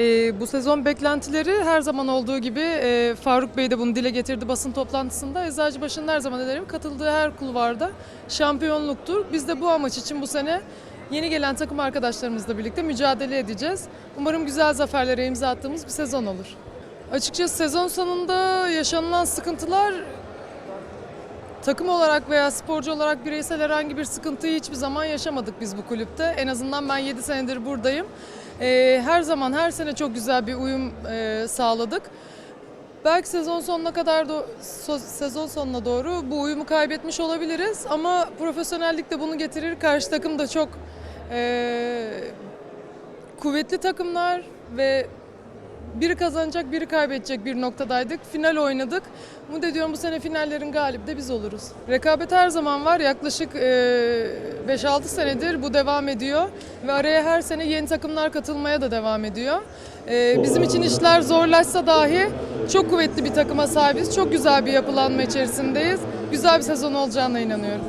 Ee, bu sezon beklentileri her zaman olduğu gibi e, Faruk Bey de bunu dile getirdi basın toplantısında. Eczacıbaşı'nın her zaman ederim katıldığı her kulvarda şampiyonluktur. Biz de bu amaç için bu sene yeni gelen takım arkadaşlarımızla birlikte mücadele edeceğiz. Umarım güzel zaferlere imza attığımız bir sezon olur. Açıkçası sezon sonunda yaşanılan sıkıntılar takım olarak veya sporcu olarak bireysel herhangi bir sıkıntıyı hiçbir zaman yaşamadık biz bu kulüpte. En azından ben 7 senedir buradayım. Ee, her zaman her sene çok güzel bir uyum e, sağladık. Belki sezon sonuna kadar da sezon sonuna doğru bu uyumu kaybetmiş olabiliriz ama profesyonellik de bunu getirir. Karşı takım da çok e, kuvvetli takımlar ve biri kazanacak, biri kaybedecek bir noktadaydık. Final oynadık. Umut ediyorum bu sene finallerin galibi de biz oluruz. Rekabet her zaman var. Yaklaşık e, 5-6 senedir bu devam ediyor. Ve araya her sene yeni takımlar katılmaya da devam ediyor. Bizim için işler zorlaşsa dahi çok kuvvetli bir takıma sahibiz. Çok güzel bir yapılanma içerisindeyiz. Güzel bir sezon olacağına inanıyorum.